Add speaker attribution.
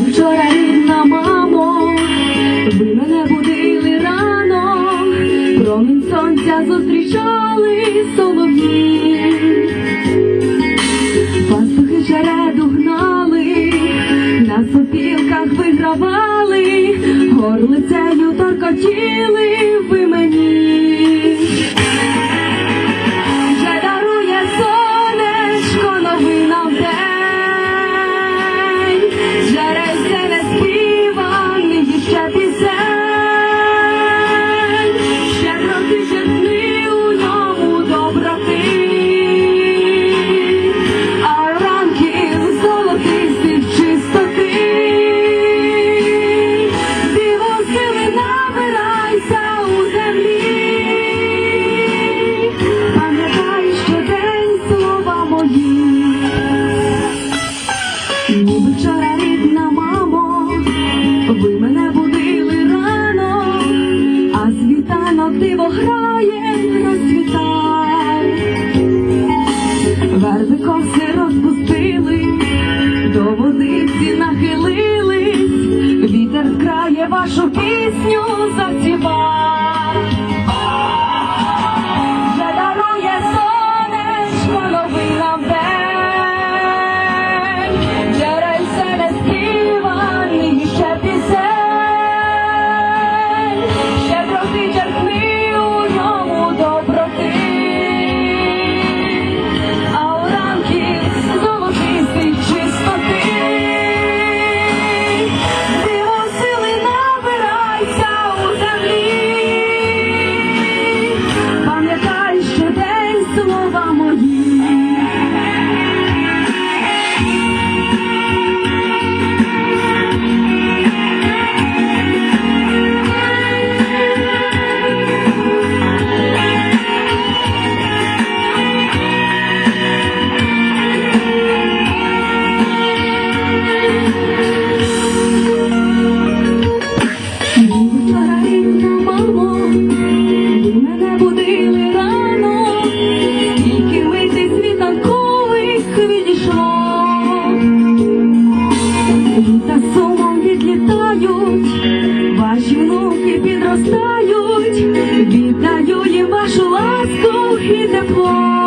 Speaker 1: Вчора рідна мамо, ви мене будили рано, промінь сонця зустрічали солов'ї, пастухи череду гнали, на сопілках вигравали, горлицею торкотіли ви. Рідна мамо, ви мене будили рано, а світанок диво грає, розцвітай. Верби коси розпустили, до водиці нахилились, вітер вкрає вашу пісню заспівай. Ваші внуки підростають, віддаю їм вашу ласку і тепло.